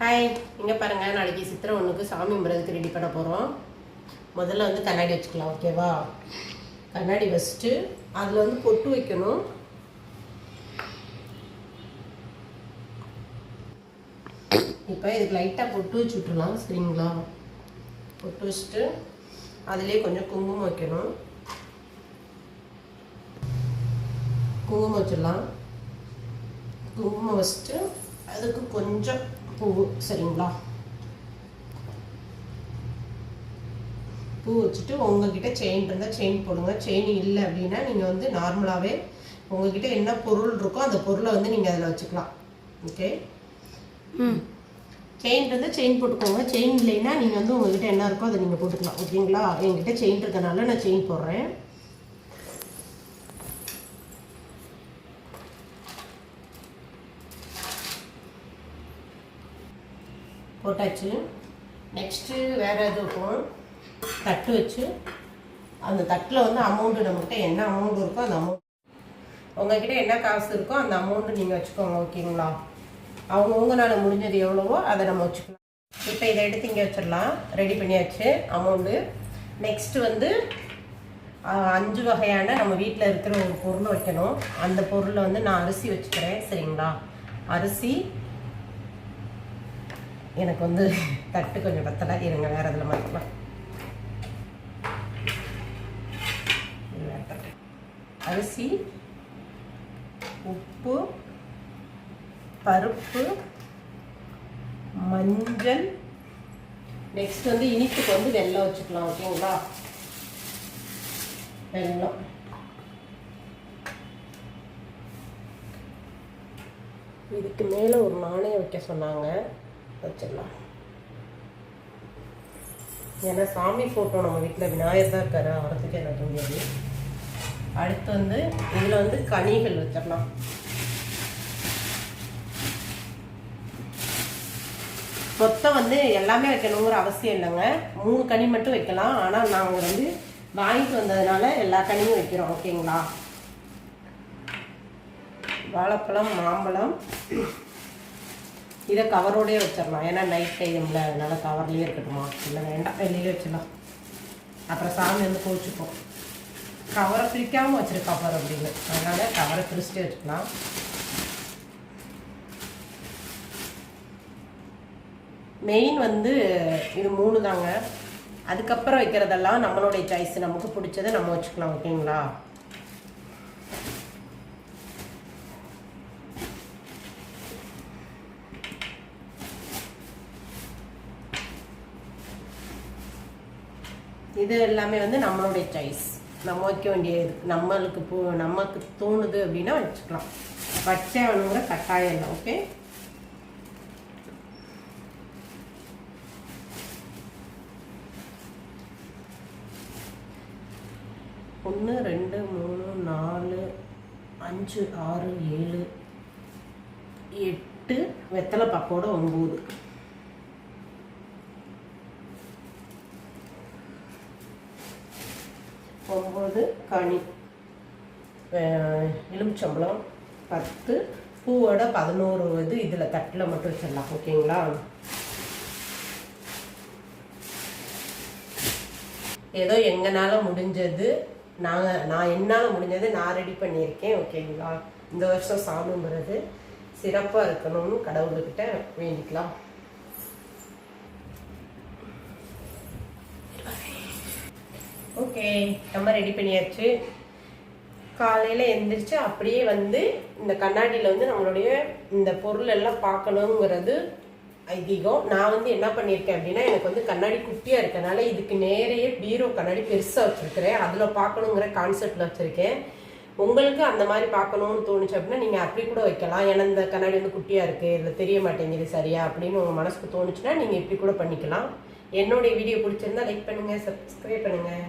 Hi இங்கே பாருங்கள் நாளைக்கு சித்திரை ஒன்றுக்கு சாமி கும்பிட்றதுக்கு ரெடி பண்ண போகிறோம் முதல்ல வந்து கண்ணாடி வச்சுக்கலாம் ஓகேவா கண்ணாடி வச்சுட்டு அதில் வந்து பொட்டு வைக்கணும். இப்போ இதுக்கு லைட்டாக பொட்டு வச்சு விட்ருலாம் சரிங்களா? பொட்டு வச்சுட்டு அதுலேயே கொஞ்சம் குங்குமம் வைக்கணும். குங்குமம் வச்சிடலாம். குங்குமம் வச்சுட்டு அதுக்கு கொஞ்சம் பூ சரிங்களா? பூ வச்சுட்டு உங்ககிட்ட செயின் இருந்தால் செயின் போடுங்க. செயின் இல்லை அப்படின்னா நீங்கள் வந்து நார்மலாகவே உங்ககிட்ட என்ன பொருள் இருக்கோ அந்த பொருளை வந்து நீங்கள் அதில் வச்சுக்கலாம். ஓகே ம். செயின் இருந்தால் செயின் போட்டுக்கோங்க. செயின் இல்லைன்னா நீங்கள் வந்து உங்ககிட்ட என்ன இருக்கோ அதை நீங்கள் போட்டுக்கலாம். ஓகேங்களா என்கிட்ட செயின் இருக்கனால நான் செயின் போடுறேன். போட்டாச்சு. நெக்ஸ்ட்டு வேறு எதுவும் வைப்போம் தட்டு வச்சு. அந்த தட்டில் வந்து அமௌண்ட்டு நம்மகிட்ட என்ன அமௌண்ட் இருக்கோ அந்த அமௌண்ட் உங்ககிட்ட என்ன காசு இருக்கோ அந்த அமௌண்ட்டு நீங்கள் வச்சுக்கோங்க ஓகேங்களா அவங்கவுங்களால முடிஞ்சது எவ்வளவோ அதை நம்ம வச்சுக்கலாம். இப்போ இதை எடுத்து இங்கே வச்சிடலாம். ரெடி பண்ணியாச்சு அமௌண்ட்டு நெக்ஸ்ட்டு வந்து அஞ்சு வகையான நம்ம வீட்டில் இருக்கிற ஒரு பொருள் வைக்கணும். அந்த பொருளை வந்து நான் அரிசி வச்சுக்கிறேன் சரிங்களா? அரிசி எனக்கு வந்து தட்டு கொஞ்சம் பத்தலை. இருங்க வேறு இதில் மாற்றலாம் அரிசி உப்பு பருப்பு மஞ்சள். நெக்ஸ்ட் வந்து இனிப்புக்கு வந்து வெள்ளம் வச்சுக்கலாம் ஓகேங்களா? வெல்லம். இதுக்கு மேலே ஒரு நாணயம் வைக்க சொன்னாங்க. வச்சிடலாம். ஏன்னா சாமி ஃபோட்டோ நம்ம வீட்டில் விநாயகர் தான் இருக்காரு அவரத்துக்கு எனக்கு முடியாது அடுத்து வந்து இதில் வந்து கனிகள் வச்சிடலாம். மொத்தம் வந்து எல்லாமே வைக்கணுங்கிற அவசியம் இல்லைங்க. மூணு கனி மட்டும் வைக்கலாம். ஆனால் நாங்கள் வந்து வாங்கிட்டு வந்ததுனால எல்லா கனியும் வைக்கிறோம் ஓகேங்களா வாழைப்பழம் மாம்பழம் இதை கவரோடயே வச்சிடலாம். ஏன்னா நைட் டைமில் அதனால் கவர்லேயே இருக்கட்டுமா? இல்லை வேண்டாம் வெளியே வச்சிடலாம். அப்புறம் சாமி வந்து கோச்சிப்போம் கவரை பிரிக்காமல் வச்சுருக்கோம் பாரு அப்படின்னு. அதனால் கவரை பிரிச்சுட்டு வச்சுக்கலாம். மெயின் வந்து இது மூணு தாங்க அதுக்கப்புறம் வைக்கிறதெல்லாம் நம்மளுடைய சாய்ஸ் நமக்கு பிடிச்சதை நம்ம வச்சுக்கலாம் ஓகேங்களா இது எல்லாமே வந்து நம்மளுடைய சாய்ஸ் நம்ம வைக்க வேண்டிய நம்மளுக்கு போ நமக்கு தோணுது அப்படின்னா வச்சுக்கலாம். வச்சே வேணுங்கிற கட்டாயம் இல்லை ஓகே ஒன்று ரெண்டு மூணு நாலு அஞ்சு ஆறு ஏழு எட்டு வெத்தலை பாக்கோட ஒம்பது ஒம்பது கனி. எலுமிச்சம்பளம் எலுமிச்சம்பழம் பத்து. பூவோட பதினோரு இது இதில் தட்டில் மட்டும் வச்சிடலாம் ஓகேங்களா? ஏதோ எங்கனால முடிஞ்சது நாங்கள் நான் என்னால் முடிஞ்சது நான் ரெடி பண்ணியிருக்கேன் ஓகேங்களா? இந்த வருஷம் சாமிங்கிறது சிறப்பாக இருக்கணும்னு கடவுள்கிட்ட வேண்டிக்கலாம். ஓகே நம்ம ரெடி பண்ணியாச்சு. காலையில் எந்திரிச்சு அப்படியே வந்து இந்த கண்ணாடியில் வந்து நம்மளுடைய இந்த பொருள் எல்லாம் பார்க்கணுங்கிறது ஐதீகம். நான் வந்து என்ன பண்ணியிருக்கேன் அப்படின்னா எனக்கு வந்து கண்ணாடி குட்டியாக இருக்கனால இதுக்கு நேரையே பீரோ கண்ணாடி பெருசாக வச்சுருக்கிறேன். அதில் பார்க்கணுங்கிற கான்செப்டில் வச்சுருக்கேன். உங்களுக்கு அந்த மாதிரி பார்க்கணும்னு தோணுச்சு அப்படின்னா நீங்கள் அப்படி கூட வைக்கலாம். ஏன்னா இந்த கண்ணாடி வந்து குட்டியாக இருக்குது இதில் தெரிய மாட்டேங்குது சரியா அப்படின்னு உங்கள் மனசுக்கு தோணுச்சுன்னா நீங்கள் இப்படி கூட பண்ணிக்கலாம். என்னுடைய வீடியோ பிடிச்சிருந்தா லைக் பண்ணுங்கள் சப்ஸ்கிரைப் பண்ணுங்கள்